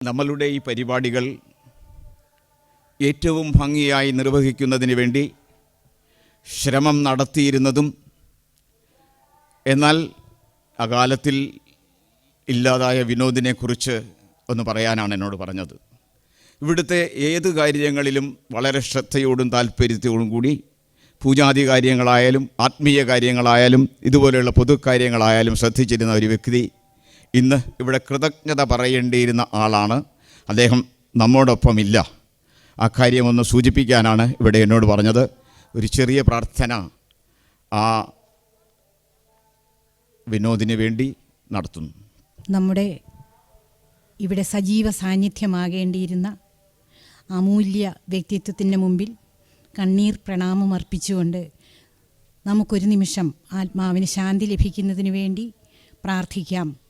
നമ്മളുടെ ഈ പരിപാടികൾ ഏറ്റവും ഭംഗിയായി നിർവഹിക്കുന്നതിന് വേണ്ടി ശ്രമം നടത്തിയിരുന്നതും എന്നാൽ അകാലത്തിൽ ഇല്ലാതായ വിനോദിനെക്കുറിച്ച് ഒന്ന് പറയാനാണ് എന്നോട് പറഞ്ഞത്. ഇവിടുത്തെ ഏത് കാര്യങ്ങളിലും വളരെ ശ്രദ്ധയോടും താല്പര്യത്തോടും കൂടി പൂജാതി കാര്യങ്ങളായാലും ആത്മീയ കാര്യങ്ങളായാലും ഇതുപോലെയുള്ള പൊതു കാര്യങ്ങളായാലും ശ്രദ്ധിച്ചിരുന്ന ഒരു വ്യക്തി ഇന്ന് ഇവിടെ കൃതജ്ഞത പറയേണ്ടിയിരുന്ന ആളാണ്. അദ്ദേഹം നമ്മോടൊപ്പമില്ല. കാര്യമൊന്ന് സൂചിപ്പിക്കാനാണ് ഇവിടെ എന്നോട് പറഞ്ഞത്. ഒരു ചെറിയ പ്രാർത്ഥന ആ വിനോദിന് വേണ്ടി നടത്തുന്നു. നമ്മുടെ ഇവിടെ സജീവ സാന്നിധ്യമാകേണ്ടിയിരുന്ന അമൂല്യ വ്യക്തിത്വത്തിന്റെ മുമ്പിൽ കണ്ണീർ പ്രണാമം അർപ്പിച്ചുകൊണ്ട് നമുക്കൊരു നിമിഷം ആത്മാവിന് ശാന്തി ലഭിക്കുന്നതിന് വേണ്ടി പ്രാർത്ഥിക്കാം.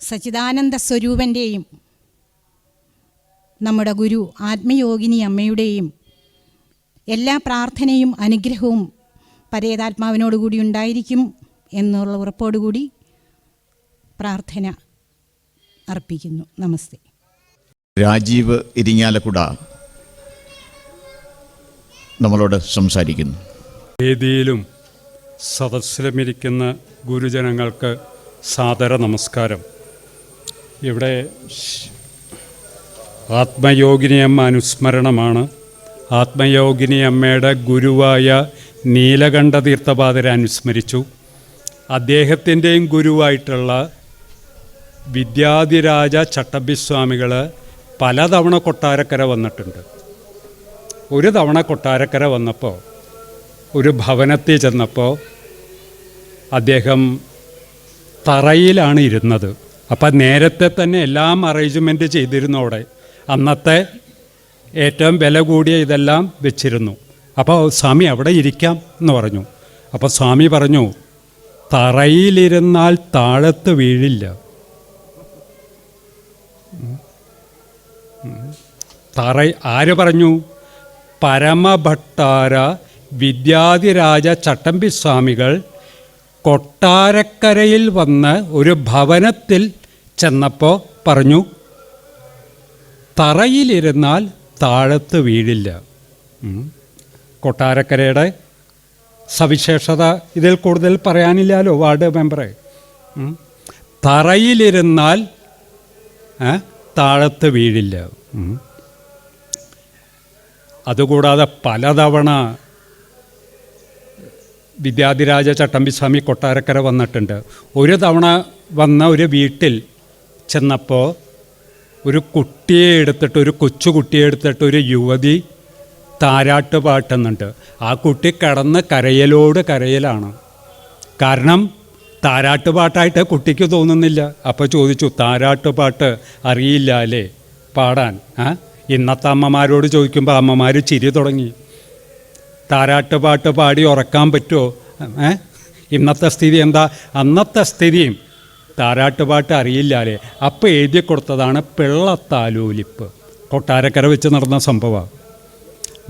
സച്ചിദാനന്ദ സ്വരൂപന്റെയും നമ്മുടെ ഗുരു ആത്മയോഗിനി അമ്മയുടെയും എല്ലാ പ്രാർത്ഥനയും അനുഗ്രഹവും പരേതാത്മാവിനോടുകൂടി ഉണ്ടായിരിക്കും എന്നുള്ള ഉറപ്പോടുകൂടി പ്രാർത്ഥന അർപ്പിക്കുന്നു. നമസ്തേ. രാജീവ് ഇരിങ്ങാലക്കുട നമ്മളോട് സംസാരിക്കുന്നു. വേദിയിലും സദസ്സിലുമിരിക്കുന്ന ഗുരുജനങ്ങൾക്ക് സാദര നമസ്കാരം. ഇവിടെ ആത്മയോഗിനി അമ്മ അനുസ്മരണമാണ്. ആത്മയോഗിനി അമ്മയുടെ ഗുരുവായ നീലകണ്ഠ തീർത്ഥപാദരെ അനുസ്മരിച്ചു. അദ്ദേഹത്തിന്റെയും ഗുരുവായിട്ടുള്ള വിദ്യാധിരാജ ചട്ടമ്പിസ്വാമികൾ പലതവണ കൊട്ടാരക്കര വന്നിട്ടുണ്ട്. ഒരു തവണ കൊട്ടാരക്കര വന്നപ്പോൾ ഒരു ഭവനത്തിൽ ചെന്നപ്പോൾ അദ്ദേഹം തറയിലാണ് ഇരുന്നത്. അപ്പം നേരത്തെ തന്നെ എല്ലാം അറേഞ്ച്മെന്റ് ചെയ്തിരുന്നു അവിടെ. അന്നത്തെ ഏറ്റവും വില കൂടിയ ഇതെല്ലാം വെച്ചിരുന്നു. അപ്പോൾ സ്വാമി അവിടെ ഇരിക്കാം എന്ന് പറഞ്ഞു. അപ്പോൾ സ്വാമി പറഞ്ഞു തറയിലിരുന്നാൽ താഴത്ത് വീഴില്ല. തറ ആര് പറഞ്ഞു? പരമഭട്ടാര വിദ്യാധിരാജ ചട്ടമ്പിസ്വാമികൾ കൊട്ടാരക്കരയിൽ വന്ന് ഒരു ഭവനത്തിൽ ചെന്നപ്പോൾ പറഞ്ഞു തറയിലിരുന്നാൽ താഴത്ത് വീഴില്ല. കൊട്ടാരക്കരയുടെ സവിശേഷത ഇതിൽ കൂടുതൽ പറയാനില്ലല്ലോ വാർഡ് മെമ്പറെ. തറയിലിരുന്നാൽ താഴത്ത് വീഴില്ല. അതുകൂടാതെ പലതവണ വിദ്യാധിരാജ ചട്ടമ്പിസ്വാമി കൊട്ടാരക്കര വന്നിട്ടുണ്ട്. ഒരു തവണ വന്ന ഒരു വീട്ടിൽ ചെന്നപ്പോൾ ഒരു കുട്ടിയെ എടുത്തിട്ട് ഒരു കൊച്ചു കുട്ടിയെ എടുത്തിട്ട് ഒരു യുവതി താരാട്ട് പാട്ടുന്നുണ്ട്. ആ കുട്ടി കടന്ന് കരയലോട് കരയലാണ്. കാരണം താരാട്ട് പാട്ടായിട്ട് കുട്ടിക്ക് തോന്നുന്നില്ല. അപ്പോൾ ചോദിച്ചു താരാട്ട് പാട്ട് അറിയില്ല അല്ലേ? പാടാൻ ആ? ഇന്നത്തെ അമ്മമാരോട് ചോദിക്കുമ്പോൾ അമ്മമാർ ചിരി തുടങ്ങി. താരാട്ട് പാട്ട് പാടി ഉറക്കാൻ പറ്റുമോ ഏ? ഇന്നത്തെ സ്ഥിതി എന്താ? അന്നത്തെ സ്ഥിതിയും താരാട്ട് പാട്ട് അറിയില്ലാലേ അപ്പോൾ എഴുതി കൊടുത്തതാണ് പിള്ളത്താലൂലിപ്പ്. കൊട്ടാരക്കര വെച്ച് നടന്ന സംഭവം.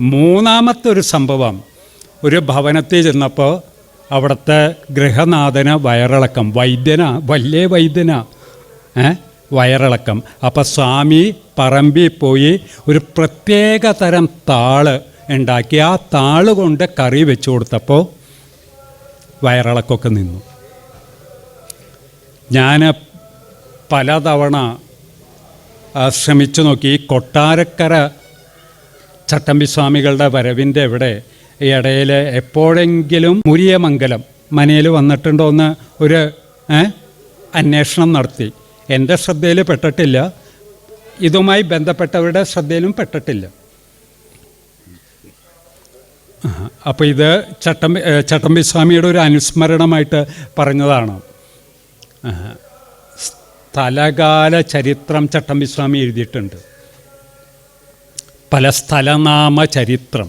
മൂന്നാമത്തെ ഒരു സംഭവം. ഒരു ഭവനത്തിൽ ചെന്നപ്പോൾ അവിടുത്തെ ഗൃഹനാഥന വയറിളക്കം. വൈദ്യന വലിയ വൈദ്യന. ഏ? വയറിളക്കം. അപ്പോൾ സ്വാമി പറമ്പിൽ പോയി ഒരു പ്രത്യേക തരം താൾ ഉണ്ടാക്കി ആ താൾ കൊണ്ട് കറി വെച്ച് കൊടുത്തപ്പോൾ വയറിളക്കമൊക്കെ നിന്നു. ഞാൻ പലതവണ ശ്രമിച്ചു നോക്കി. ഈ കൊട്ടാരക്കര ചട്ടമ്പിസ്വാമികളുടെ വരവിന്റെ ഇവിടെ ഈ ഇടയിൽ എപ്പോഴെങ്കിലും മുരിയമംഗലം മനയിൽ വന്നിട്ടുണ്ടോ എന്ന് ഒരു അന്വേഷണം നടത്തി. എന്റെ ശ്രദ്ധയിൽ പെട്ടിട്ടില്ല. ഇതുമായി ബന്ധപ്പെട്ടവരുടെ ശ്രദ്ധയിലും പെട്ടിട്ടില്ല. അപ്പോൾ ഇത് ചട്ടമ്പി ചട്ടമ്പി സ്വാമിയുടെ ഒരു അനുസ്മരണമായിട്ട് പറഞ്ഞതാണ്. സ്ഥലകാല ചരിത്രം ചട്ടമ്പി സ്വാമി എഴുതിയിട്ടുണ്ട്. പല സ്ഥലനാമ ചരിത്രം.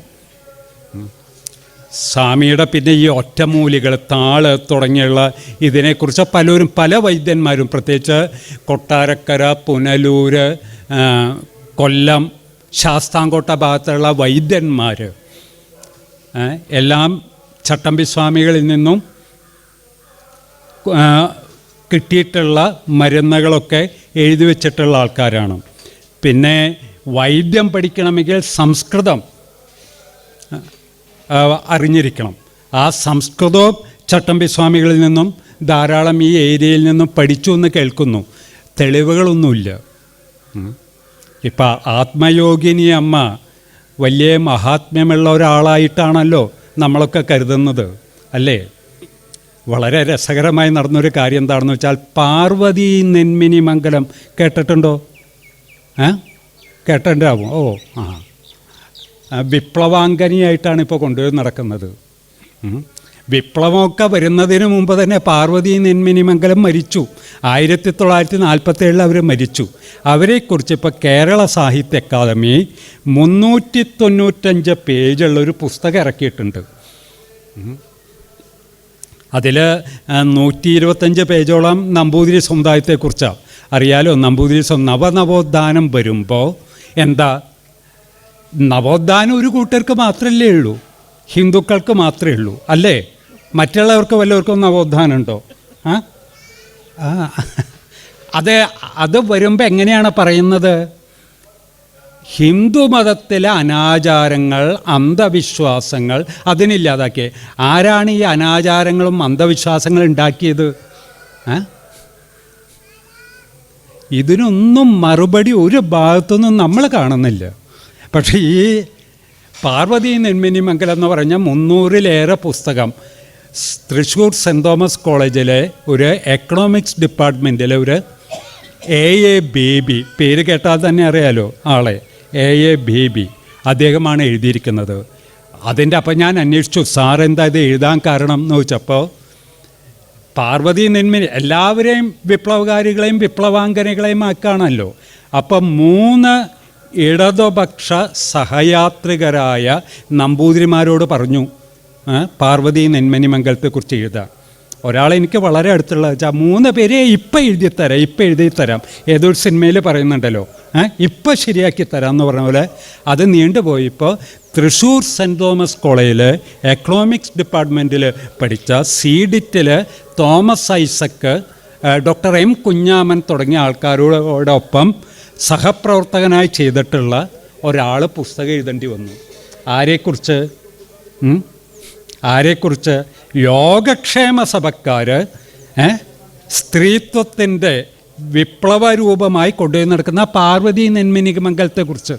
സ്വാമിയുടെ പിന്നെ ഈ ഒറ്റമൂലികൾ താൾ തുടങ്ങിയുള്ള ഇതിനെക്കുറിച്ച് പലരും പല വൈദ്യന്മാരും പ്രത്യേകിച്ച് കൊട്ടാരക്കര പുനലൂര് കൊല്ലം ശാസ്താംകോട്ട ഭാഗത്തുള്ള വൈദ്യന്മാർ എല്ലാം ചട്ടമ്പി സ്വാമികളിൽ നിന്നും കിട്ടിയിട്ടുള്ള മരുന്നുകളൊക്കെ എഴുതി വെച്ചിട്ടുള്ള ആൾക്കാരാണ്. പിന്നെ വൈദ്യം പഠിക്കണമെങ്കിൽ സംസ്കൃതം അറിഞ്ഞിരിക്കണം. ആ സംസ്കൃതവും ചട്ടമ്പി സ്വാമികളിൽ നിന്നും ധാരാളം ഈ ഏരിയയിൽ നിന്നും പഠിച്ചു എന്ന് കേൾക്കുന്നു. തെളിവുകളൊന്നുമില്ല. ഇപ്പം ആത്മയോഗിനി അമ്മ വലിയ മഹാത്മ്യമുള്ള ഒരാളായിട്ടാണല്ലോ നമ്മളൊക്കെ കരുതുന്നത് അല്ലേ? വളരെ രസകരമായി നടന്നൊരു കാര്യം എന്താണെന്ന് വെച്ചാൽ പാർവതി നെന്മിനി മംഗലം കേട്ടിട്ടുണ്ടോ? ഏ? കേട്ടിട്ടുണ്ടാവും. ഓ ആ. വിപ്ലവാംഗനിയായിട്ടാണ് ഇപ്പോൾ കൊണ്ടുപോയി നടക്കുന്നത്. വിപ്ലവമൊക്കെ വരുന്നതിന് മുമ്പ് തന്നെ പാർവതി നെന്മിനിമംഗലം മരിച്ചു. ആയിരത്തി തൊള്ളായിരത്തി നാൽപ്പത്തി ഏഴിൽ അവർ മരിച്ചു. അവരെക്കുറിച്ച് ഇപ്പോൾ കേരള സാഹിത്യ അക്കാദമി മുന്നൂറ്റി തൊണ്ണൂറ്റഞ്ച് പേജുള്ളൊരു പുസ്തകം ഇറക്കിയിട്ടുണ്ട്. അതിൽ നൂറ്റി ഇരുപത്തഞ്ച് പേജോളം നമ്പൂതിരി സമുദായത്തെക്കുറിച്ചാണ് അറിയാലോ നമ്പൂതിരി നവനവോത്ഥാനം വരുമ്പോൾ എന്താ? നവോത്ഥാനം ഒരു കൂട്ടർക്ക് മാത്രമല്ലേ ഉള്ളൂ. ഹിന്ദുക്കൾക്ക് മാത്രമേ ഉള്ളൂ. അല്ലേ? മറ്റുള്ളവർക്ക് വല്ലവർക്കും നവോത്ഥാനം ഉണ്ടോ ആ? ആ. അത് അത് വരുമ്പോൾ എങ്ങനെയാണ് പറയുന്നത്? ഹിന്ദു മതത്തിലെ അനാചാരങ്ങൾ അന്ധവിശ്വാസങ്ങൾ അതിനില്ലാതാക്കി ആരാണ് ഈ അനാചാരങ്ങളും അന്ധവിശ്വാസങ്ങളും ഉണ്ടാക്കിയത്? ഇതിനൊന്നും മറുപടി ഒരു ഭാഗത്തുനിന്നും നമ്മൾ കാണുന്നില്ല. പക്ഷേ ഈ പാർവതി നെന്മിനി മംഗലം എന്ന് പറഞ്ഞ മുന്നൂറിലേറെ പുസ്തകം തൃശ്ശൂർ സെന്റ് തോമസ് കോളേജിലെ ഒരു എക്കണോമിക്സ് ഡിപ്പാർട്ട്മെന്റിലെ ഒരു എ എ ബേബി പേര് കേട്ടാൽ തന്നെ അറിയാലോ ആളെ. എ എ ബേബി അദ്ദേഹമാണ് എഴുതിയിരിക്കുന്നത്. അതിന്റെ അപ്പം ഞാൻ അന്വേഷിച്ചു സാർ എന്താ ഇത് എഴുതാൻ കാരണം? എന്ന് ചോദിച്ചപ്പോൾ പാർവതി നെന്മിനി എല്ലാവരെയും വിപ്ലവകാരികളെയും വിപ്ലവാംഗനകളെയും ആക്കാണല്ലോ. അപ്പം മൂന്ന് ഇടതുപക്ഷ സഹയാത്രികരായ നമ്പൂതിരിമാരോട് പറഞ്ഞു. പാർവതി നെന്മനി മംഗലത്തെക്കുറിച്ച് എഴുതാം. ഒരാൾ എനിക്ക് വളരെ അടുത്തുള്ള വെച്ചാൽ മൂന്ന് പേരെ ഇപ്പം എഴുതി തരാം ഇപ്പം എഴുതി തരാം ഏതൊരു സിനിമയിൽ പറയുന്നുണ്ടല്ലോ ഇപ്പം ശരിയാക്കി തരാം എന്ന് പറഞ്ഞ പോലെ അത് നീണ്ടുപോയിപ്പോൾ തൃശ്ശൂർ സെന്റ് തോമസ് കോളേജിൽ എക്കണോമിക്സ് ഡിപ്പാർട്ട്മെന്റിൽ പഠിച്ച സീഡിറ്റിൽ തോമസ് ഐസക്ക് ഡോക്ടർ എം കുഞ്ഞാമൻ തുടങ്ങിയ ആൾക്കാരോടൊപ്പം സഹപ്രവർത്തകനായി ചെയ്തിട്ടുള്ള ഒരാൾ പുസ്തകം എഴുതേണ്ടി വന്നു. ആരെക്കുറിച്ച്? ആരെക്കുറിച്ച് യോഗക്ഷേമ സഭക്കാർ സ്ത്രീത്വത്തിന്റെ വിപ്ലവ രൂപമായി കൊണ്ടുപോയി നടക്കുന്ന പാർവതി നെന്മിനി മംഗലത്തെക്കുറിച്ച്.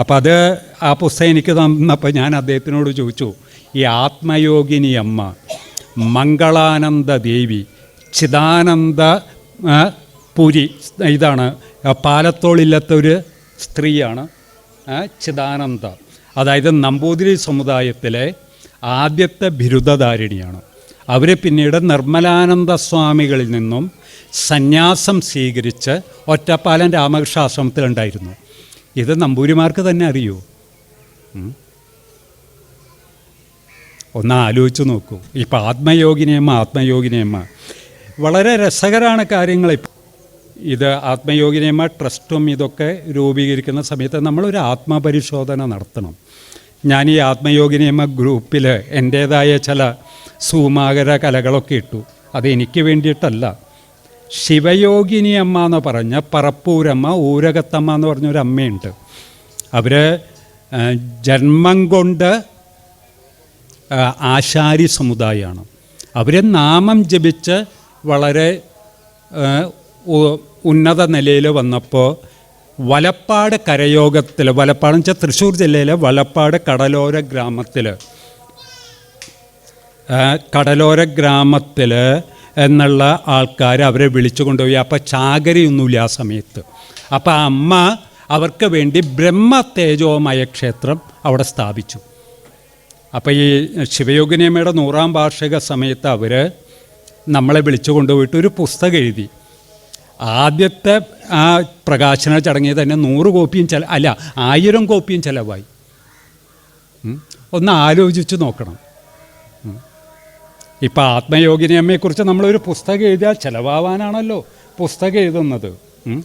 അപ്പം അത് ആ പുസ്തകം എനിക്ക് തന്നപ്പോൾ ഞാൻ അദ്ദേഹത്തിനോട് ചോദിച്ചു ഈ ആത്മയോഗിനി അമ്മ മംഗളാനന്ദ ദേവി ചിദാനന്ദ പുരി ഇതാണ് പാലത്തോളില്ലാത്ത ഒരു സ്ത്രീയാണ് ചിദാനന്ദ. അതായത് നമ്പൂതിരി സമുദായത്തിലെ ആദ്യത്തെ ബിരുദധാരിണിയാണ്. അവർ പിന്നീട് നിർമ്മലാനന്ദ സ്വാമികളിൽ നിന്നും സന്യാസം സ്വീകരിച്ച് ഒറ്റപ്പാലം രാമകൃഷ്ണ ആശ്രമത്തിലുണ്ടായിരുന്നു ഇത് നമ്പൂരിമാർക്ക് തന്നെ അറിയൂ. ഒന്ന് ആലോചിച്ച് നോക്കൂ. ഇപ്പം ആത്മയോഗിനിയമ്മ ആത്മയോഗിനിയമ്മ വളരെ രസകരമാണ് കാര്യങ്ങൾ ഇത് ആത്മയോഗിനിയമ്മ ട്രസ്റ്റും ഇതൊക്കെ രൂപീകരിക്കുന്ന സമയത്ത് നമ്മളൊരു ആത്മപരിശോധന നടത്തണം. ഞാൻ ഈ ആത്മയോഗിനിയമ ഗ്രൂപ്പിൽ എന്റേതായ ചില സൂമാകര കലകളൊക്കെ ഇട്ടു. അത് എനിക്ക് വേണ്ടിയിട്ടല്ല. ശിവയോഗിനി അമ്മ എന്ന് പറഞ്ഞ പറപ്പൂരമ്മ ഊരകത്തമ്മ എന്ന് പറഞ്ഞൊരു അമ്മയുണ്ട്. അവർ ജന്മം കൊണ്ട് ആശാരി സമുദായമാണ് അവർ നാമം ജപിച്ച് വളരെ ഉന്നത നിലയിൽ വന്നപ്പോൾ വലപ്പാട് കരയോഗത്തിൽ വലപ്പാട് വെച്ചാൽ തൃശ്ശൂർ ജില്ലയിലെ വലപ്പാട് കടലോര ഗ്രാമത്തിൽ കടലോര ഗ്രാമത്തിൽ എന്നുള്ള ആൾക്കാർ അവരെ വിളിച്ചു കൊണ്ടുപോയി. അപ്പോൾ ചാകരയൊന്നുമില്ല ആ സമയത്ത്. അപ്പോൾ അമ്മ അവർക്ക് വേണ്ടി ബ്രഹ്മ തേജോമയ ക്ഷേത്രം അവിടെ സ്ഥാപിച്ചു. അപ്പോൾ ഈ ശിവയോഗിനിയമ്മയുടെ നൂറാം വാർഷിക സമയത്ത് അവർ നമ്മളെ വിളിച്ചു കൊണ്ടുപോയിട്ട് ഒരു പുസ്തകം എഴുതി. ആദ്യത്തെ ആ പ്രകാശന ചടങ്ങിൽ തന്നെ നൂറ് കോപ്പിയും ചില അല്ല ആയിരം കോപ്പിയും ചിലവായി. ഒന്ന് ആലോചിച്ച് നോക്കണം. ഇപ്പം ആത്മയോഗിനിയമ്മയെക്കുറിച്ച് നമ്മളൊരു പുസ്തകം എഴുതിയാൽ ചിലവാവാനാണല്ലോ പുസ്തകം എഴുതുന്നത്.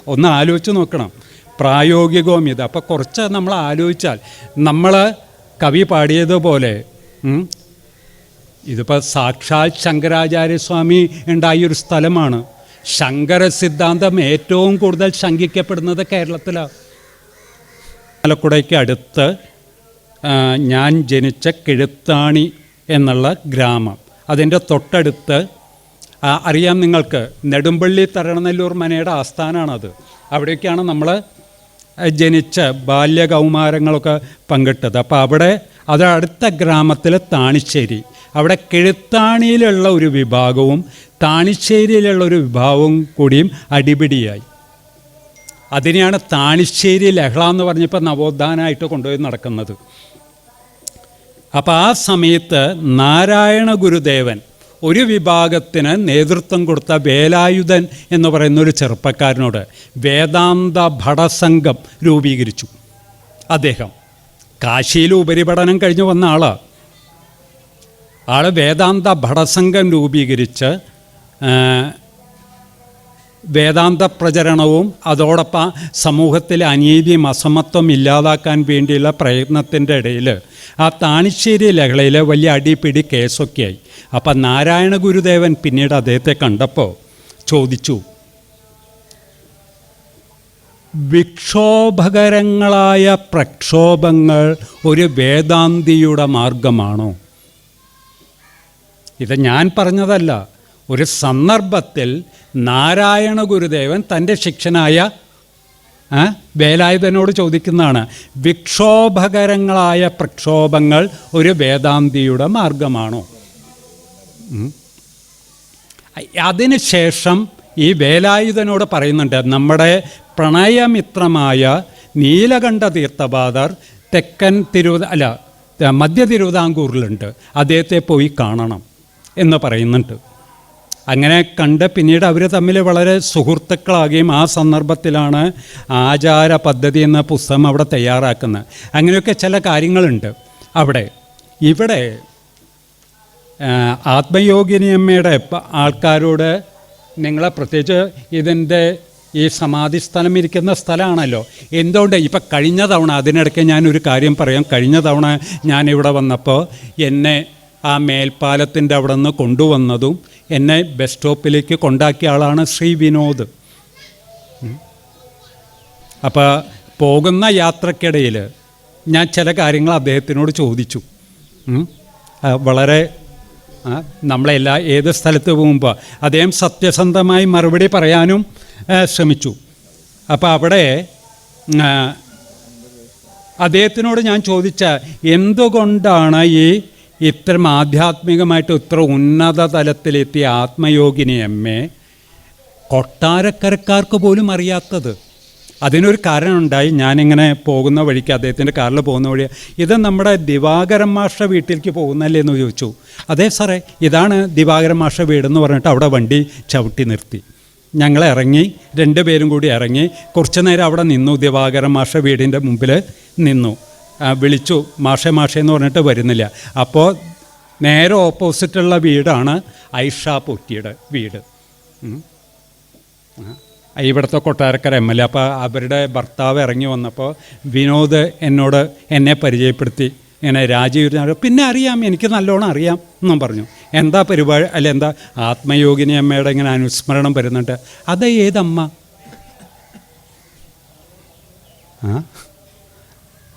ഒന്ന് ആലോചിച്ച് നോക്കണം. പ്രായോഗികവും ഇത് അപ്പോൾ കുറച്ച് നമ്മൾ ആലോചിച്ചാൽ നമ്മൾ കവി പാടിയതുപോലെ ഇതിപ്പോൾ സാക്ഷാൽ ശങ്കരാചാര്യസ്വാമി ഉണ്ടായൊരു സ്ഥലമാണ് ശങ്കര സിദ്ധാന്തം ഏറ്റവും കൂടുതൽ ശങ്കിക്കപ്പെടുന്നത് കേരളത്തിലാണ് ആലക്കുടയ്ക്ക് അടുത്ത് ഞാൻ ജനിച്ച കിഴുത്താണി എന്നുള്ള ഗ്രാമം. അതിന്റെ തൊട്ടടുത്ത് അറിയാം നിങ്ങൾക്ക് നെടുമ്പള്ളി തരണനെല്ലൂർ മനയുടെ ആസ്ഥാനമാണത്. അവിടേക്കാണ് നമ്മൾ ജനിച്ച ബാല്യകൗമാരങ്ങളൊക്കെ പങ്കിട്ടത്. അപ്പോൾ അവിടെ അത് അടുത്ത ഗ്രാമത്തിലെ താണിശ്ശേരി. അവിടെ കിഴുത്താണിയിലുള്ള ഒരു വിഭാഗവും താണിശ്ശേരിയിലുള്ള ഒരു വിഭാഗവും കൂടിയും അടിപിടിയായി. അതിനെയാണ് താണിശ്ശേരി ലഹള എന്ന് പറഞ്ഞപ്പോൾ നവോത്ഥാനമായിട്ട് കൊണ്ടുപോയി നടക്കുന്നത്. അപ്പോൾ ആ സമയത്ത് നാരായണ ഗുരുദേവൻ ഒരു വിഭാഗത്തിന് നേതൃത്വം കൊടുത്ത വേലായുധൻ എന്ന് പറയുന്ന ഒരു ചെറുപ്പക്കാരനോട് വേദാന്ത ഭടസംഘം രൂപീകരിച്ചു. അദ്ദേഹം കാശിയിൽ ഉപരിപഠനം കഴിഞ്ഞു വന്ന ആളാണ് ആൾ വേദാന്ത ഭടസംഘം രൂപീകരിച്ച് വേദാന്ത പ്രചരണവും അതോടൊപ്പം സമൂഹത്തിലെ അനീതിയും അസമത്വം ഇല്ലാതാക്കാൻ വേണ്ടിയുള്ള പ്രയത്നത്തിന്റെ ഇടയിൽ ആ താണിശ്ശേരി ലഹളയിൽ വലിയ അടിപിടി കേസൊക്കെയായി. അപ്പം നാരായണ ഗുരുദേവൻ പിന്നീട് അദ്ദേഹത്തെ കണ്ടപ്പോൾ ചോദിച്ചു വിക്ഷോഭകരങ്ങളായ പ്രക്ഷോഭങ്ങൾ ഒരു വേദാന്തിയുടെ മാർഗമാണോ? ഇത് ഞാൻ പറഞ്ഞതല്ല. ഒരു സന്ദർഭത്തിൽ നാരായണ ഗുരുദേവൻ തന്റെ ശിക്ഷനായ വേലായുധനോട് ചോദിക്കുന്നതാണ് വിക്ഷോഭകരങ്ങളായ പ്രക്ഷോഭങ്ങൾ ഒരു വേദാന്തിയുടെ മാർഗമാണോ. അതിനുശേഷം ഈ വേലായുധനോട് പറയുന്നുണ്ട് നമ്മുടെ പ്രണയമിത്രമായ നീലകണ്ഠ തീർത്ഥപാദർ തെക്കൻ തിരുവിത അല്ല മധ്യ തിരുവിതാംകൂറിലുണ്ട് അദ്ദേഹത്തെ പോയി കാണണം എന്ന് പറയുന്നുണ്ട് അങ്ങനെ കണ്ട് പിന്നീട് അവർ തമ്മിൽ വളരെ സുഹൃത്തുക്കളാകുകയും ആ സന്ദർഭത്തിലാണ് ആചാര പദ്ധതി എന്ന പുസ്തകം അവിടെ തയ്യാറാക്കുന്നത്. അങ്ങനെയൊക്കെ ചില കാര്യങ്ങളുണ്ട്. അവിടെ ഇവിടെ ആത്മയോഗിനിയമ്മയുടെ ആൾക്കാരോട് നിങ്ങളെ പ്രത്യേകിച്ച് ഇതിന്റെ ഈ സമാധി സ്ഥലം ഇരിക്കുന്ന സ്ഥലമാണല്ലോ. എന്തുകൊണ്ട്? ഇപ്പം കഴിഞ്ഞ തവണ അതിനിടയ്ക്ക് ഞാനൊരു കാര്യം പറയാം. കഴിഞ്ഞ തവണ ഞാനിവിടെ വന്നപ്പോൾ എന്നെ ആ മേൽപ്പാലത്തിന്റെ അവിടെ നിന്ന് കൊണ്ടുവന്നതും എന്നെ ബസ് സ്റ്റോപ്പിലേക്ക് കൊണ്ടാക്കിയ ആളാണ് ശ്രീ വിനോദ്. അപ്പോൾ പോകുന്ന യാത്രക്കിടയിൽ ഞാൻ ചില കാര്യങ്ങൾ അദ്ദേഹത്തിനോട് ചോദിച്ചു. വളരെ നമ്മളെല്ലാ ഏത് സ്ഥലത്ത് പോകുമ്പോൾ അദ്ദേഹം സത്യസന്ധമായി മറുപടി പറയാനും ശ്രമിച്ചു. അപ്പോൾ അവിടെ അദ്ദേഹത്തിനോട് ഞാൻ ചോദിച്ച എന്തുകൊണ്ടാണ് ഈ ഇത്തരം ആധ്യാത്മികമായിട്ട് ഇത്ര ഉന്നത തലത്തിലെത്തിയ ആത്മയോഗിനി അമ്മയെ കൊട്ടാരക്കരക്കാർക്ക് പോലും അറിയാത്തത്. അതിനൊരു കാരണമുണ്ടായി. ഞാനിങ്ങനെ പോകുന്ന വഴിക്ക് അദ്ദേഹത്തിന്റെ കാറിൽ പോകുന്ന വഴി ഇത് നമ്മുടെ ദിവാകരൻ മാഷ വീട്ടിലേക്ക് പോകുന്നല്ലേ എന്ന് ചോദിച്ചു. അതെ സാറേ ഇതാണ് ദിവാകരൻ മാഷ വീടെന്ന് പറഞ്ഞിട്ട് അവിടെ വണ്ടി ചവിട്ടി നിർത്തി. ഞങ്ങൾ ഇറങ്ങി രണ്ടുപേരും കൂടി ഇറങ്ങി കുറച്ചു നേരം അവിടെ നിന്നു ദിവാകരൻ മാഷ വീടിന്റെ മുമ്പിൽ നിന്നു. വിളിച്ചു മാഷെ മാഷെ എന്ന് പറഞ്ഞിട്ട് വരുന്നില്ല. അപ്പോൾ നേരെ ഓപ്പോസിറ്റുള്ള വീടാണ് ഐഷാ പൊറ്റിയുടെ വീട്. ഇവിടുത്തെ കൊട്ടാരക്കര എം എൽ എ. അപ്പോൾ അവരുടെ ഭർത്താവ് ഇറങ്ങി വന്നപ്പോൾ വിനോദ് എന്നോട് എന്നെ പരിചയപ്പെടുത്തി. ഇങ്ങനെ രാജീവ് പിന്നെ അറിയാം എനിക്ക് നല്ലോണം അറിയാം എന്നും പറഞ്ഞു. എന്താ പരിപാടി? അല്ല എന്താ? ആത്മയോഗിനി അമ്മയുടെ ഇങ്ങനെ അനുസ്മരണം വരുന്നുണ്ട്. അത് ഏതമ്മ? ആ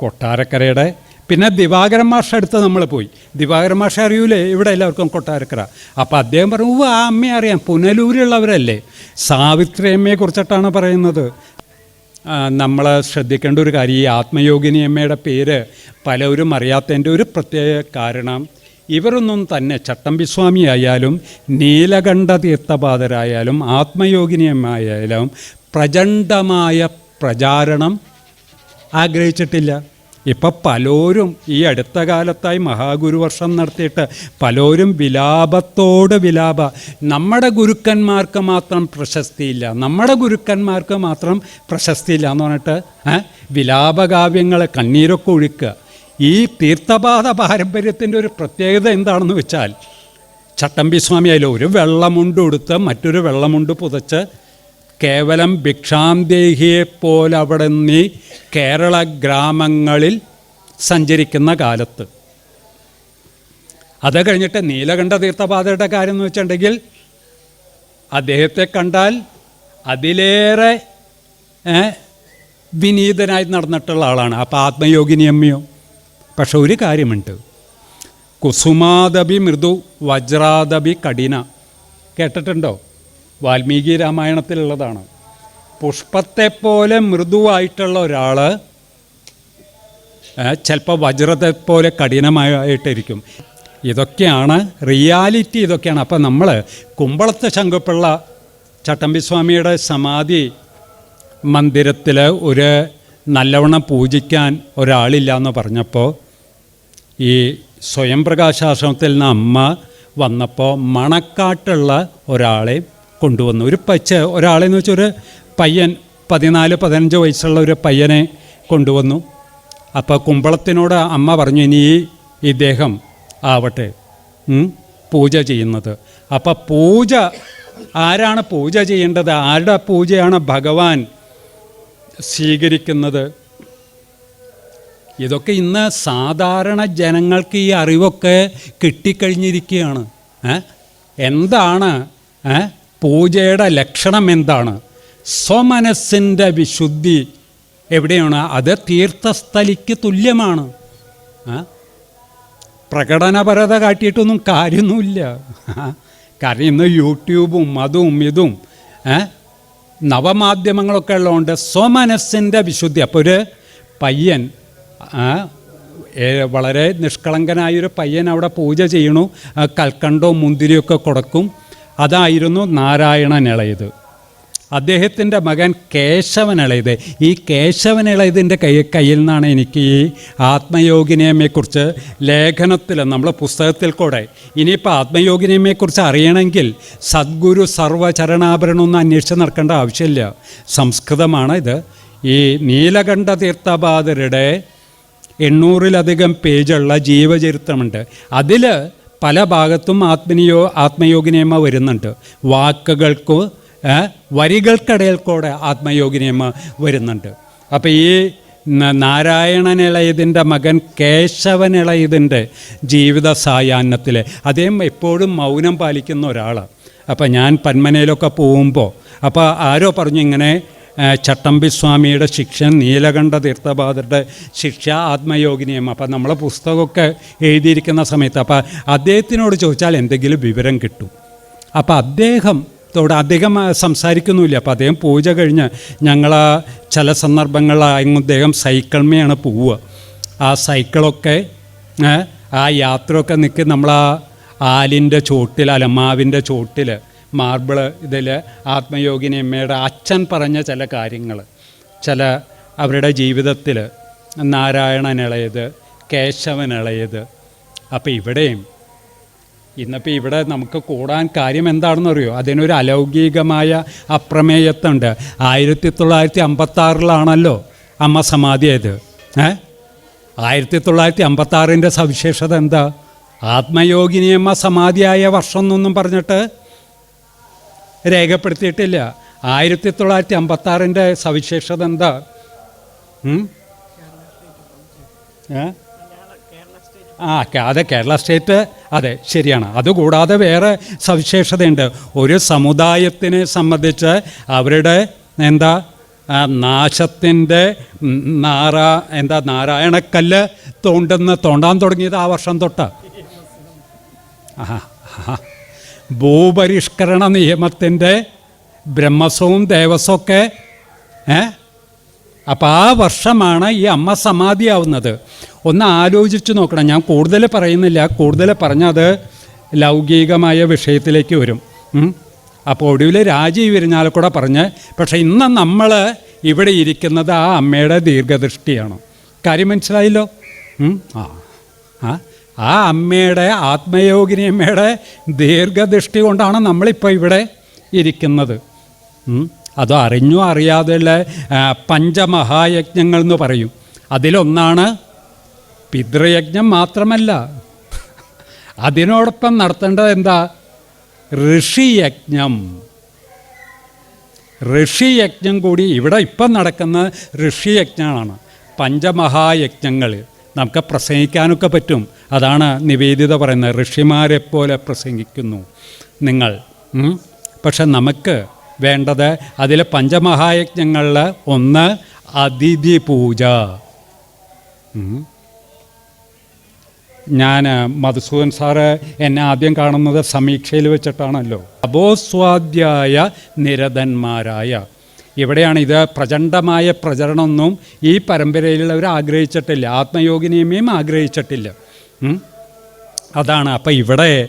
കൊട്ടാരക്കരയുടെ. പിന്നെ ദിവാകരൻ മാഷ അടുത്ത് നമ്മൾ പോയി. ദിവാകരൻ മാഷ അറിയൂലേ? ഇവിടെ എല്ലാവർക്കും കൊട്ടാരക്കര. അപ്പോൾ അദ്ദേഹം പറഞ്ഞു ഓ ആ അമ്മയെ അറിയാം. പുനലൂരുള്ളവരല്ലേ സാവിത്രി അമ്മയെ കുറിച്ചിട്ടാണ് പറയുന്നത്. നമ്മൾ ശ്രദ്ധിക്കേണ്ട ഒരു കാര്യം ഈ ആത്മയോഗിനി അമ്മയുടെ പേര് പലവരും അറിയാത്തതിന്റെ ഒരു പ്രത്യേക കാരണം ഇവരൊന്നും തന്നെ ചട്ടമ്പിസ്വാമി ആയാലും നീലകണ്ഠ തീർത്ഥപാതരായാലും ആത്മയോഗിനി അമ്മ ആയാലും പ്രചണ്ഡമായ പ്രചാരണം ആഗ്രഹിച്ചിട്ടില്ല. ഇപ്പം പലരും ഈ അടുത്ത കാലത്തായി മഹാഗുരുവർഷം നടത്തിയിട്ട് പലരും വിലാപത്തോട് വിലാപ. നമ്മുടെ ഗുരുക്കന്മാർക്ക് മാത്രം പ്രശസ്തിയില്ല. നമ്മുടെ ഗുരുക്കന്മാർക്ക് മാത്രം പ്രശസ്തിയില്ല എന്ന് പറഞ്ഞിട്ട് വിലാപകാവ്യങ്ങൾ കണ്ണീരൊക്കെ ഒഴുക്കുക. ഈ തീർത്ഥപാത പാരമ്പര്യത്തിന്റെ ഒരു പ്രത്യേകത എന്താണെന്ന് വെച്ചാൽ ചട്ടമ്പി സ്വാമി അതിൽ ഒരു വെള്ളമുണ്ട് ഉടുത്ത് മറ്റൊരു വെള്ളമുണ്ട് പുതച്ച് കേവലം ഭിക്ഷാന്തേഹിയെപ്പോലവിടെ നീ കേരള ഗ്രാമങ്ങളിൽ സഞ്ചരിക്കുന്ന കാലത്ത്. അത് കഴിഞ്ഞിട്ട് നീലകണ്ഠ തീർത്ഥപാതയുടെ കാര്യം എന്ന് വെച്ചിട്ടുണ്ടെങ്കിൽ അദ്ദേഹത്തെ കണ്ടാൽ അതിലേറെ വിനീതനായി നടന്നിട്ടുള്ള ആളാണ്. അപ്പോൾ ആത്മയോഗിനി അമ്മയോ? പക്ഷെ ഒരു കാര്യമുണ്ട്. കുസുമാദബി മൃദു വജ്രാദബി കഠിന. കേട്ടിട്ടുണ്ടോ? വാൽമീകി രാമായണത്തിലുള്ളതാണ്. പുഷ്പത്തെപ്പോലെ മൃദുവായിട്ടുള്ള ഒരാൾ ചിലപ്പോൾ വജ്രത്തെ പോലെ കഠിനമായിട്ടിരിക്കും. ഇതൊക്കെയാണ് റിയാലിറ്റി ഇതൊക്കെയാണ്. അപ്പോൾ നമ്മൾ കുമ്പളത്തെ ശങ്കുപ്പിള്ള ചട്ടമ്പിസ്വാമിയുടെ സമാധി മന്ദിരത്തിൽ ഒരു നല്ലവണ്ണം പൂജിക്കാൻ ഒരാളില്ല എന്ന് പറഞ്ഞപ്പോൾ ഈ സ്വയം പ്രകാശാശ്രമത്തിൽ നിന്ന് അമ്മ വന്നപ്പോൾ മണക്കാട്ടുള്ള ഒരാളെ കൊണ്ടുവന്നു. ഒരു പച്ച ഒരാളെന്ന് വെച്ചാൽ ഒരു പയ്യൻ പതിനാല് പതിനഞ്ച് വയസ്സുള്ള ഒരു പയ്യനെ കൊണ്ടുവന്നു. അപ്പോൾ കുമ്പളത്തിനോട് അമ്മ പറഞ്ഞു ഇനി ഈ ഇദ്ദേഹം ആവട്ടെ പൂജ ചെയ്യുന്നത്. അപ്പോൾ പൂജ ആരാണ് പൂജ ചെയ്യേണ്ടത്? ആരുടെ പൂജയാണ് ഭഗവാൻ സ്വീകരിക്കുന്നത്? ഇതൊക്കെ ഇന്ന് സാധാരണ ജനങ്ങൾക്ക് ഈ അറിവൊക്കെ കിട്ടിക്കഴിഞ്ഞിരിക്കുകയാണ്? എന്താണ്? ഏ? പൂജയുടെ ലക്ഷണം എന്താണ്? സ്വമനസ്സിന്റെ വിശുദ്ധി എവിടെയാണ്? അത് തീർത്ഥസ്ഥലിക്ക് തുല്യമാണ്? പ്രകടനപരത കാട്ടിയിട്ടൊന്നും കാര്യമൊന്നുമില്ല. കാരണം ഇന്ന് യൂട്യൂബും അതും ഇതും നവമാധ്യമങ്ങളൊക്കെ ഉള്ളതുകൊണ്ട് സ്വമനസ്സിന്റെ വിശുദ്ധി. അപ്പോൾ ഒരു പയ്യൻ വളരെ നിഷ്കളങ്കനായൊരു പയ്യൻ അവിടെ പൂജ ചെയ്യണു. കൽക്കണ്ടോ മുന്തിരിയൊക്കെ കൊടുക്കും. അതായിരുന്നു നാരായണൻ ഇളയത് അദ്ദേഹത്തിന്റെ മകൻ കേശവൻ ഇളയത് ഈ കേശവൻ ഇളയതിന്റെ കൈ കയ്യിൽ നിന്നാണ് എനിക്ക് ഈ ആത്മയോഗിനിയമ്മയെക്കുറിച്ച് ലേഖനത്തിൽ നമ്മുടെ പുസ്തകത്തിൽ കൂടെ. ഇനിയിപ്പോൾ ആത്മയോഗിനിയമ്മയെക്കുറിച്ച് അറിയണമെങ്കിൽ സദ്ഗുരു സർവചരണാഭരണമൊന്നും അന്വേഷിച്ച് നടക്കേണ്ട ആവശ്യമില്ല. സംസ്കൃതമാണ് ഇത്. ഈ നീലകണ്ഠ തീർത്ഥബാധരുടെ എണ്ണൂറിലധികം പേജുള്ള ജീവചരിത്രമുണ്ട്. അതിൽ പല ഭാഗത്തും ആത്മനിയോ ആത്മയോഗിനിയമ്മ വരുന്നുണ്ട്. വാക്കുകൾക്ക് വരികൾക്കിടയിൽ കൂടെ ആത്മയോഗിനിയമ്മ വരുന്നുണ്ട്. അപ്പോൾ ഈ നാരായണനിളയതിന്റെ മകൻ കേശവൻ ഇളയതിന്റെ ജീവിത സായാഹ്നത്തിൽ അദ്ദേഹം എപ്പോഴും മൗനം പാലിക്കുന്ന ഒരാളാണ് അപ്പോൾ ഞാൻ പന്മനയിലൊക്കെ പോകുമ്പോൾ അപ്പോൾ ആരോ പറഞ്ഞു ഇങ്ങനെ ആ, ചട്ടമ്പിസ്വാമിയുടെ ശിക്ഷ നീലകണ്ഠ തീർത്ഥപാദരുടെ ശിക്ഷ ആത്മയോഗിനിയം. അപ്പം നമ്മളെ പുസ്തകമൊക്കെ എഴുതിയിരിക്കുന്ന സമയത്ത് അപ്പോൾ അദ്ദേഹത്തിനോട് ചോദിച്ചാൽ എന്തെങ്കിലും വിവരം കിട്ടും. അപ്പോൾ അദ്ദേഹം അദ്ദേഹം അധികം സംസാരിക്കുന്നുമില്ല. അപ്പോൾ അദ്ദേഹം പൂജ കഴിഞ്ഞ് ഞങ്ങൾ ചില സന്ദർഭങ്ങളിൽ അദ്ദേഹം സൈക്കിൾമയാണ് പോവുക. ആ സൈക്കിളൊക്കെ ആ യാത്രയൊക്കെ നിൽക്കി നമ്മൾ ആ ആലിന്റെ ചോട്ടിൽ അലമാവിന്റെ ചോട്ടിൽ മാർബിൾ ഇതിൽ ആത്മയോഗിനി അമ്മയുടെ അച്ഛൻ പറഞ്ഞ ചില കാര്യങ്ങൾ ചില അവരുടെ ജീവിതത്തിൽ നാരായണൻ ഇളയത് കേശവൻ ഇളയത് അപ്പോൾ ഇവിടെയും ഇന്നിപ്പോൾ ഇവിടെ നമുക്ക് കൂടാൻ കാര്യം എന്താണെന്ന് അറിയോ അതിനൊരു അലൗകികമായ അപ്രമേയത്തുണ്ട്. ആയിരത്തി തൊള്ളായിരത്തി അമ്പത്താറിലാണല്ലോ അമ്മ സമാധിയായത്. ഏ? ആയിരത്തി തൊള്ളായിരത്തി അമ്പത്താറിന്റെ സവിശേഷത എന്താ? ആത്മയോഗിനിയമ്മ സമാധിയായ വർഷം എന്നൊന്നും പറഞ്ഞിട്ട് രേഖപ്പെടുത്തിയിട്ടില്ല. ആയിരത്തി തൊള്ളായിരത്തി അമ്പത്താറിന്റെ സവിശേഷത എന്താ? ആ അതെ കേരള സ്റ്റേറ്റ് അതെ ശരിയാണ്. അതുകൂടാതെ വേറെ സവിശേഷതയുണ്ട്. ഒരു സമുദായത്തിനെ സംബന്ധിച്ച് അവരുടെ എന്താ നാശത്തിന്റെ നാരാ എന്താ നാരായണക്കല്ല് തോണ്ടുന്ന തോണ്ടാൻ തുടങ്ങിയത് ആ വർഷം തൊട്ട്. ആ. ഭൂപരിഷ്കരണ നിയമത്തിന്റെ ബ്രഹ്മസവും ദേവസ്വമൊക്കെ ഏ? അപ്പോൾ ആ വർഷമാണ് ഈ അമ്മ സമാധിയാവുന്നത്. ഒന്ന് ആലോചിച്ച് നോക്കണം. ഞാൻ കൂടുതൽ പറയുന്നില്ല. കൂടുതൽ പറഞ്ഞത് ലൗകികമായ വിഷയത്തിലേക്ക് വരും. അപ്പോൾ ഒടുവിൽ രാജീവ് ഇരിഞ്ഞാലക്കൂടെ പറഞ്ഞ് പക്ഷേ ഇന്ന് നമ്മൾ ഇവിടെ ഇരിക്കുന്നത് ആ അമ്മയുടെ ദീർഘദൃഷ്ടിയാണ്. കാര്യം മനസ്സിലായല്ലോ? ആ. ആ. ആ അമ്മയുടെ ആത്മയോഗിനി അമ്മയുടെ ദീർഘദൃഷ്ടി കൊണ്ടാണ് നമ്മളിപ്പോൾ ഇവിടെ ഇരിക്കുന്നത്? അത് അറിഞ്ഞോ അറിയാതെയുള്ള പഞ്ചമഹായജ്ഞങ്ങൾ എന്ന് പറയും. അതിലൊന്നാണ് പിതൃയജ്ഞം മാത്രമല്ല. അതിനോടൊപ്പം നടത്തേണ്ടത് എന്താ? ഋഷിയജ്ഞം. ഋഷിയജ്ഞം കൂടി ഇവിടെ ഇപ്പം നടക്കുന്ന ഋഷിയജ്ഞമാണ് പഞ്ചമഹായജ്ഞങ്ങൾ. നമുക്ക് പ്രസംഗിക്കാനൊക്കെ പറ്റും. അതാണ് നിവേദിത പറയുന്നത്. ഋഷിമാരെ പോലെ പ്രസംഗിക്കുന്നു നിങ്ങൾ. പക്ഷെ നമുക്ക് വേണ്ടത് അതിലെ പഞ്ചമഹായജ്ഞങ്ങളിൽ ഒന്ന് അതിഥി പൂജ. ഞാൻ മധുസൂദൻ സാറ് എന്നെ ആദ്യം കാണുന്നത് സമീക്ഷയിൽ വെച്ചിട്ടാണല്ലോ. അബോസ്വാദ്യായ നിരതന്മാരായ ഇവിടെയാണ് ഇത് പ്രചണ്ഡമായ പ്രചരണമൊന്നും ഈ പരമ്പരയിലുള്ളവർ ആഗ്രഹിച്ചിട്ടില്ല. ആത്മയോഗിനിയമേയും ആഗ്രഹിച്ചിട്ടില്ല. അതാണ്. അപ്പം ഇവിടെ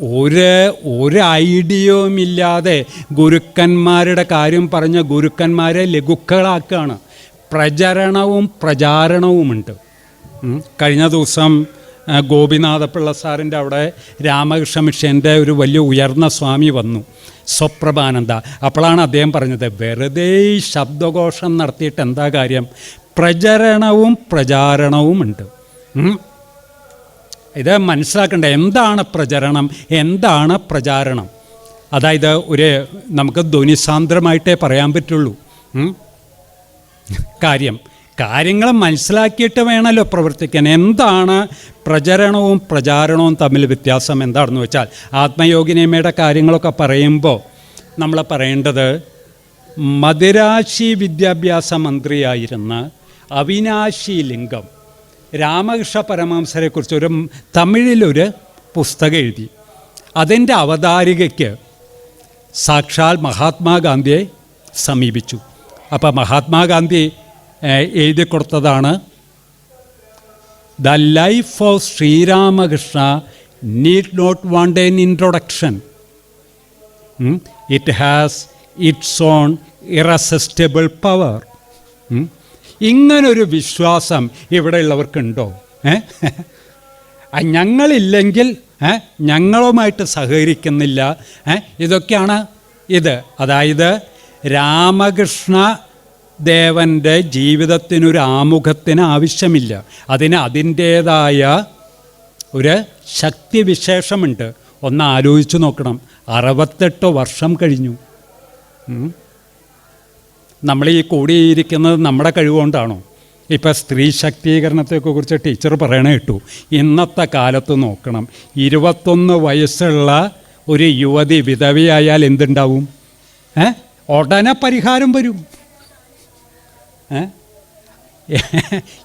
ഒരു ഒരു ഐഡിയയുമില്ലാതെ ഗുരുക്കന്മാരുടെ കാര്യം പറഞ്ഞ ഗുരുക്കന്മാരെ ലഘുക്കളാക്കുകയാണ്. പ്രചരണവും പ്രചാരണവുമുണ്ട്. കഴിഞ്ഞ ദിവസം ഗോപിനാഥപിള്ള സാറിന്റെ അവിടെ രാമകൃഷ്ണ മിഷന്റെ ഒരു വലിയ ഉയർന്ന സ്വാമി വന്നു. സ്വപ്രഭാനന്ദ. അപ്പോഴാണ് അദ്ദേഹം പറഞ്ഞത് വെറുതെ ശബ്ദഘോഷം നടത്തിയിട്ട് എന്താ കാര്യം? പ്രചരണവും പ്രചാരണവും ഉണ്ട്. ഇത് മനസ്സിലാക്കേണ്ട എന്താണ് പ്രചരണം? എന്താണ് പ്രചാരണം? അതായത് ഒരു നമുക്ക് ധ്വനിസാന്ദ്രമായിട്ടേ പറയാൻ പറ്റുള്ളൂ. കാര്യം കാര്യങ്ങൾ മനസ്സിലാക്കിയിട്ട് വേണമല്ലോ പ്രവർത്തിക്കാൻ. എന്താണ് പ്രചരണവും പ്രചാരണവും തമ്മിൽ വ്യത്യാസം എന്താണെന്ന് വെച്ചാൽ ആത്മയോഗിനിയമ്മയുടെ കാര്യങ്ങളൊക്കെ പറയുമ്പോൾ നമ്മൾ പറയേണ്ടത് മദിരാശി വിദ്യാഭ്യാസ മന്ത്രിയായിരുന്ന അവിനാശി ലിംഗം രാമകൃഷ്ണ പരമഹംസരെക്കുറിച്ച് ഒരു തമിഴിലൊരു പുസ്തകം എഴുതി. അതിന്റെ അവതാരികയ്ക്ക് സാക്ഷാൽ മഹാത്മാഗാന്ധിയെ സമീപിച്ചു. അപ്പോൾ മഹാത്മാഗാന്ധി എഴുതി കൊടുത്തതാണ്. The life of Sri Ramakrishna need not want an introduction. It has its own irresistible power. ഇങ്ങനൊരു വിശ്വാസം ഇവിടെയുള്ളവർക്കുണ്ടോ? ഞങ്ങളില്ലെങ്കിൽ ഞങ്ങളുമായിട്ട് സഹകരിക്കുന്നില്ല. ഇതൊക്കെയാണ് ഇത്. അതായത് രാമകൃഷ്ണ ദേവന്റെ ജീവിതത്തിനൊരു ആമുഖത്തിന് ആവശ്യമില്ല. അതിന് അതിന്റേതായ ഒരു ശക്തിവിശേഷമുണ്ട്. ഒന്ന് ആലോചിച്ച് നോക്കണം. അറുപത്തെട്ട് വർഷം കഴിഞ്ഞു. നമ്മൾ ഈ കൂടിയിരിക്കുന്നത് നമ്മുടെ കഴിവുകൊണ്ടാണോ? ഇപ്പം സ്ത്രീ ശാക്തീകരണത്തെയൊക്കെ കുറിച്ച് ടീച്ചർ പറയണ കേട്ടു ഇന്നത്തെ കാലത്ത് നോക്കണം. ഇരുപത്തൊന്ന് വയസ്സുള്ള ഒരു യുവതി വിധവയായാൽ എന്തുണ്ടാവും? ഏ? ഉടനെ പരിഹാരം വരും.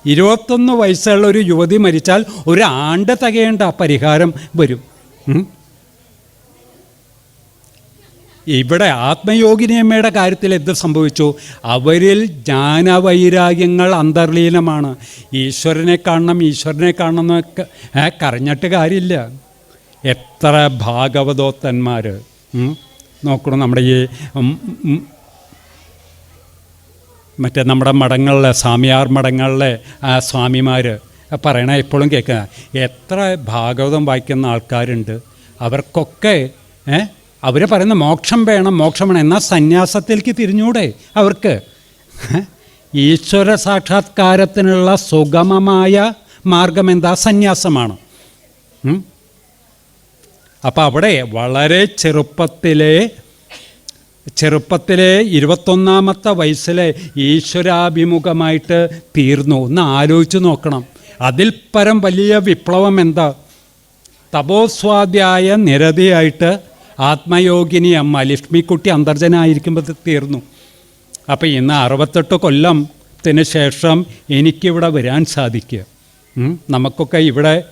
ഇരുപത്തൊന്ന് വയസ്സുള്ള ഒരു യുവതി മരിച്ചാൽ ഒരാണ്ട് തികയേണ്ട പരിഹാരം വരും. ഇവിടെ ആത്മയോഗിനിയമ്മയുടെ കാര്യത്തിൽ എന്ത് സംഭവിച്ചു? അവരിൽ ജ്ഞാനവൈരാഗ്യങ്ങൾ അന്തർലീനമാണ്. ഈശ്വരനെ കാണണം ഈശ്വരനെ കാണണം എന്നൊക്കെ കരഞ്ഞിട്ട് കാര്യമില്ല. എത്ര ഭാഗവതോത്തന്മാർ നോക്കണം നമ്മുടെ ഈ മറ്റേ നമ്മുടെ മഠങ്ങളിലെ സ്വാമിയാർ മഠങ്ങളിലെ ആ സ്വാമിമാർ പറയണ എപ്പോഴും കേൾക്കുക എത്ര ഭാഗവതം വായിക്കുന്ന ആൾക്കാരുണ്ട്. അവർക്കൊക്കെ അവർ പറയുന്ന മോക്ഷം വേണം മോക്ഷം വേണം എന്നാൽ സന്യാസത്തിലേക്ക് തിരിഞ്ഞൂടെ അവർക്ക്. ഈശ്വര സാക്ഷാത്കാരത്തിനുള്ള സുഗമമായ മാർഗം എന്താ? സന്യാസമാണ്. അപ്പോൾ അപ്പം അവിടെ വളരെ ചെറുപ്പത്തിലെ ചെറുപ്പത്തിലെ ഇരുപത്തൊന്നാമത്തെ വയസ്സിലെ ഈശ്വരാഭിമുഖമായിട്ട് തീർന്നു. ഒന്ന് ആലോചിച്ച് നോക്കണം. അതിൽ പരം വലിയ വിപ്ലവം എന്താ? തപോസ്വാധ്യായ നിരതിയായിട്ട് ആത്മയോഗിനി അമ്മ ലക്ഷ്മിക്കുട്ടി അന്തർജനായിരിക്കുമ്പോൾ തീർന്നു. അപ്പോൾ ഇന്ന് അറുപത്തെട്ട് കൊല്ലത്തിന് ശേഷം എനിക്കിവിടെ വരാൻ സാധിക്കുക. നമുക്കൊക്കെ ഇവിടെ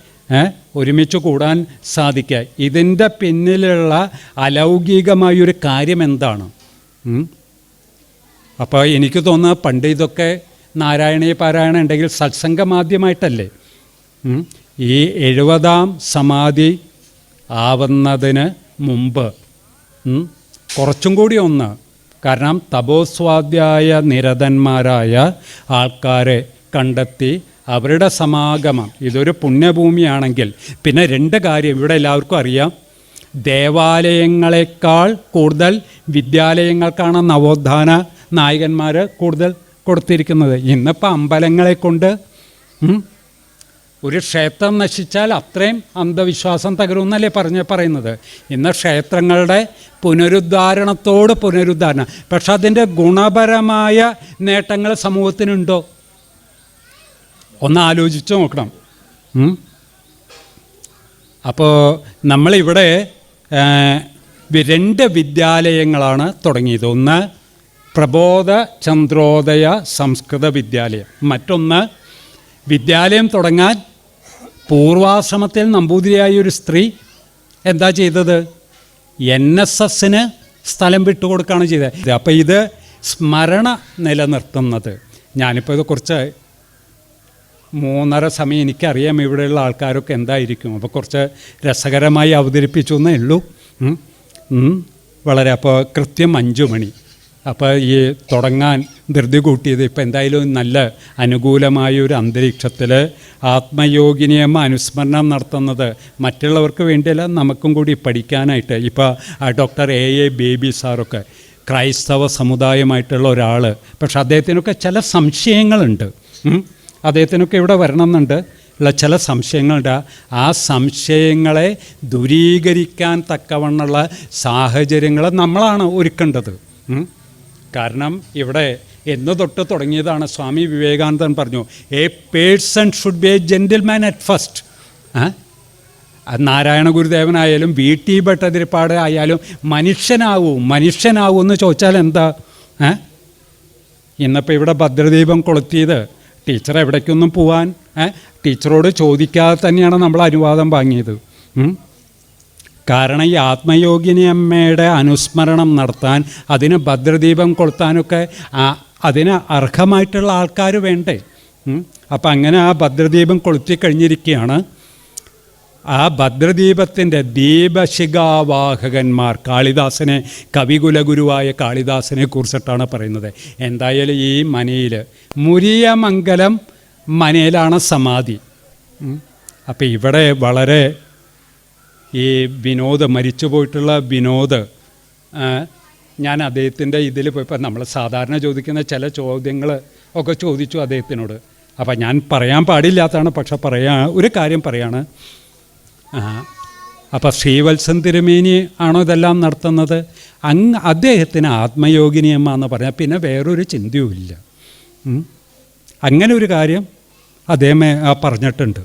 ഒരുമിച്ച് കൂടാൻ സാധിക്കുക. ഇതിന്റെ പിന്നിലുള്ള അലൗകികമായൊരു കാര്യം എന്താണ്? അപ്പോൾ എനിക്ക് തോന്നുന്നത് പണ്ട് ഇതൊക്കെ നാരായണീയ പാരായണം ഉണ്ടെങ്കിൽ സത്സംഗമാദ്യമായിട്ടല്ലേ? ഈ എഴുപതാം സമാധി ആവുന്നതിന് മുമ്പ്. കുറച്ചും കൂടി ഒന്ന്. കാരണം തപോസ്വാധ്യായ നിരതന്മാരായ ആൾക്കാരെ കണ്ടെത്തി അവരുടെ സമാഗമം. ഇതൊരു പുണ്യഭൂമിയാണെങ്കിൽ. പിന്നെ രണ്ട് കാര്യം ഇവിടെ എല്ലാവർക്കും അറിയാം. ദേവാലയങ്ങളെക്കാൾ കൂടുതൽ വിദ്യാലയങ്ങൾക്കാണ് നവോത്ഥാന നായകന്മാർ കൂടുതൽ കൊടുത്തിരിക്കുന്നത്. ഇന്നിപ്പോൾ അമ്പലങ്ങളെ കൊണ്ട് ഒരു ക്ഷേത്രം നശിച്ചാൽ അത്രയും അന്ധവിശ്വാസം തകരുമെന്നല്ലേ പറഞ്ഞ് പറയുന്നത്. ഇന്ന് ക്ഷേത്രങ്ങളുടെ പുനരുദ്ധാരണത്തോട് പുനരുദ്ധാരണം. പക്ഷെ അതിന്റെ ഗുണപരമായ നേട്ടങ്ങൾ സമൂഹത്തിനുണ്ടോ? ഒന്ന് ആലോചിച്ച് നോക്കണം? അപ്പോൾ നമ്മളിവിടെ രണ്ട് വിദ്യാലയങ്ങളാണ് തുടങ്ങിയത്. ഒന്ന് പ്രബോധ ചന്ദ്രോദയ സംസ്കൃത വിദ്യാലയം. മറ്റൊന്ന് വിദ്യാലയം തുടങ്ങാൻ പൂർവാശ്രമത്തിൽ നമ്പൂതിരിയായ ഒരു സ്ത്രീ എന്താ ചെയ്തത്? എൻ എസ് എസിന് സ്ഥലം വിട്ടുകൊടുക്കുകയാണ് ചെയ്തത്. അപ്പോൾ ഇത് സ്മരണ നിലനിർത്തുന്നത്. ഞാനിപ്പോൾ ഇത് കുറച്ച് മൂന്നര സമയം എനിക്കറിയാം ഇവിടെയുള്ള ആൾക്കാരൊക്കെ എന്തായിരിക്കും. അപ്പോൾ കുറച്ച് രസകരമായി അവതരിപ്പിച്ചു എന്നേ ഉള്ളൂ. വളരെ അപ്പോൾ കൃത്യം അഞ്ചു മണി. അപ്പോൾ ഈ തുടങ്ങാൻ ധൃതി കൂട്ടിയത് ഇപ്പോൾ എന്തായാലും നല്ല അനുകൂലമായ ഒരു അന്തരീക്ഷത്തിൽ ആത്മയോഗിനിയമ്മ അനുസ്മരണം നടത്തുന്നത് മറ്റുള്ളവർക്ക് വേണ്ടിയല്ല നമുക്കും കൂടി പഠിക്കാനായിട്ട്. ഇപ്പോൾ ഡോക്ടർ എ. എ. ബേബി സാറൊക്കെ ക്രൈസ്തവ സമുദായമായിട്ടുള്ള ഒരാൾ പക്ഷെ അദ്ദേഹത്തിനൊക്കെ ചില സംശയങ്ങളുണ്ട്. അദ്ദേഹത്തിനൊക്കെ ഇവിടെ വരണം എന്നുണ്ട് ഉള്ള ചില സംശയങ്ങളുണ്ട്. ആ സംശയങ്ങളെ ദൂരീകരിക്കാൻ തക്കവണ്ണമുള്ള സാഹചര്യങ്ങൾ നമ്മളാണ് ഒരുക്കേണ്ടത്. കാരണം ഇവിടെ എന്ന് തൊട്ട് തുടങ്ങിയതാണ് സ്വാമി വിവേകാനന്ദൻ പറഞ്ഞു a person should be a gentleman at first Narayana ഗുരുദേവനായാലും V T Bhattathiripad ആയാലും മനുഷ്യനാവൂ മനുഷ്യനാവൂ എന്ന് ചോദിച്ചാൽ എന്താ? ഇന്നിപ്പോൾ ഇവിടെ ഭദ്രദീപം കൊളുത്തിയത് ടീച്ചർ എവിടേക്കൊന്നും പോവാൻ ടീച്ചറോട് ചോദിക്കാതെ തന്നെയാണ് നമ്മൾ അനുവാദം വാങ്ങിയത്. കാരണം ഈ ആത്മയോഗിനി അമ്മയുടെ അനുസ്മരണം നടത്താൻ അതിന് ഭദ്രദീപം കൊളുത്താനൊക്കെ അതിന് അർഹമായിട്ടുള്ള ആൾക്കാർ വേണ്ടേ? അപ്പം അങ്ങനെ ആ ഭദ്രദീപം കൊളുത്തി കഴിഞ്ഞിരിക്കുകയാണ് ആ ഭദ്രദീപത്തിന്റെ ദീപശിഖാവാഹകന്മാർ കാളിദാസനെ കവികുലഗുരുവായ കാളിദാസനെ കുറിച്ചിട്ടാണ് പറയുന്നത്. എന്തായാലും ഈ മനയിൽ മുരിയമംഗലം മനയിലാണ് സമാധി. അപ്പം ഇവിടെ വളരെ ഈ വിനോദ് മരിച്ചു പോയിട്ടുള്ള വിനോദ് ഞാൻ അദ്ദേഹത്തിന്റെ ഇതിൽ പോയപ്പോൾ നമ്മൾ സാധാരണ ചോദിക്കുന്ന ചില ചോദ്യങ്ങൾ ഒക്കെ ചോദിച്ചു അദ്ദേഹത്തിനോട്. അപ്പം ഞാൻ പറയാൻ പാടില്ലാത്തതാണ് പക്ഷെ പറയാ ഒരു കാര്യം പറയാണ്. അപ്പോൾ ശ്രീവത്സൻ തിരുമേനി ആണോ ഇതെല്ലാം നടത്തുന്നത്? അങ്ങ് അദ്ദേഹത്തിന് ആത്മയോഗിനിയമ്മ എന്ന് പറഞ്ഞാൽ പിന്നെ വേറൊരു ചിന്തയുമില്ല. അങ്ങനെ ഒരു കാര്യം അദ്ദേഹം പറഞ്ഞിട്ടുണ്ട്.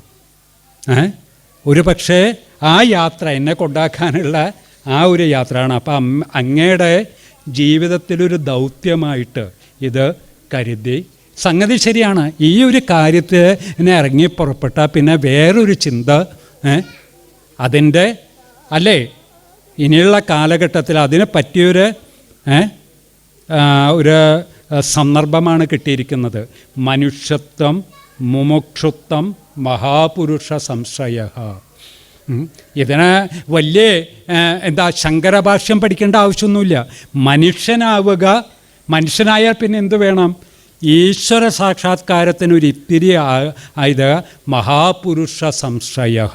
ഒരു പക്ഷേ ആ യാത്ര എന്നെ കൊണ്ടാക്കാനുള്ള ആ ഒരു യാത്രയാണ്. അപ്പോൾ അമ്മ അങ്ങയുടെ ജീവിതത്തിലൊരു ദൗത്യമായിട്ട് ഇത് കരുതി. സംഗതി ശരിയാണ്. ഈ ഒരു കാര്യത്തിന് ഇറങ്ങി പുറപ്പെട്ടാൽ പിന്നെ വേറൊരു ചിന്ത അതിന്റെ അല്ലേ? ഇനിയുള്ള കാലഘട്ടത്തിൽ അതിനെ പറ്റിയൊരു ഒരു സന്ദർഭമാണ് കിട്ടിയിരിക്കുന്നത്. മനുഷ്യത്വം മുമുക്ഷുത്വം മഹാപുരുഷ സംശയ. ഇതിന് വലിയ എന്താ ശങ്കരഭാഷ്യം പഠിക്കേണ്ട ആവശ്യമൊന്നുമില്ല. മനുഷ്യനാവുക മനുഷ്യനായാൽ പിന്നെ എന്ത് വേണം? ഈശ്വര സാക്ഷാത്കാരത്തിനൊരിത്തിരി ആയത് മഹാപുരുഷ സംശയ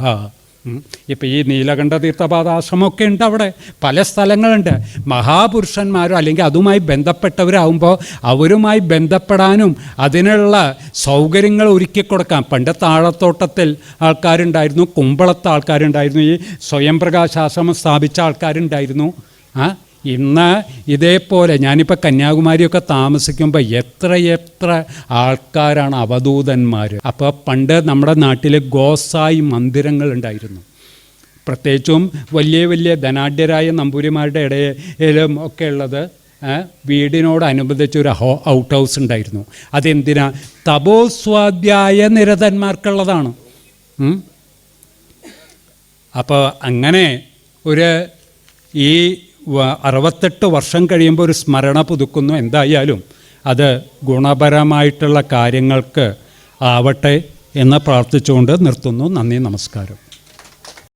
ഇപ്പം ഈ നീലകണ്ഠ തീർത്ഥപാദാശ്രമമൊക്കെ ഉണ്ട് അവിടെ. പല സ്ഥലങ്ങളുണ്ട്. മഹാപുരുഷന്മാരോ അല്ലെങ്കിൽ അതുമായി ബന്ധപ്പെട്ടവരാകുമ്പോൾ അവരുമായി ബന്ധപ്പെടാനും അതിനുള്ള സൗകര്യങ്ങൾ ഒരുക്കി കൊടുക്കാം. പണ്ട് താഴത്തോട്ടത്തിൽ ആൾക്കാരുണ്ടായിരുന്നു കുമ്പളത്ത് ആൾക്കാരുണ്ടായിരുന്നു ഈ സ്വയംപ്രകാശാശ്രമം സ്ഥാപിച്ച ആൾക്കാരുണ്ടായിരുന്നു. ആ? ഇന്ന് ഇതേപോലെ ഞാനിപ്പോൾ കന്യാകുമാരിയൊക്കെ താമസിക്കുമ്പോൾ എത്ര എത്ര ആൾക്കാരാണ് അവധൂതന്മാർ അപ്പോൾ പണ്ട് നമ്മുടെ നാട്ടിൽ ഗോസായി മന്ദിരങ്ങൾ ഉണ്ടായിരുന്നു. പ്രത്യേകിച്ചും വലിയ വലിയ ധനാഢ്യരായ നമ്പൂരിമാരുടെ ഇടയിലും ഒക്കെ ഉള്ളത് വീടിനോടനുബന്ധിച്ചൊരു ഹോ ഔട്ട് ഹൗസ് ഉണ്ടായിരുന്നു. അതെന്തിനാ? തപോസ്വാധ്യായ നിരതന്മാർക്കുള്ളതാണ്. അപ്പോൾ അങ്ങനെ ഒരു ഈ അറുപത്തെട്ട് വർഷം കഴിയുമ്പോൾ ഒരു സ്മരണ പുതുക്കുന്നു. എന്തായാലും അത് ഗുണപരമായിട്ടുള്ള കാര്യങ്ങൾക്ക് ആവട്ടെ എന്ന് പ്രാർത്ഥിച്ചുകൊണ്ട് നിർത്തുന്നു. നന്ദി നമസ്കാരം.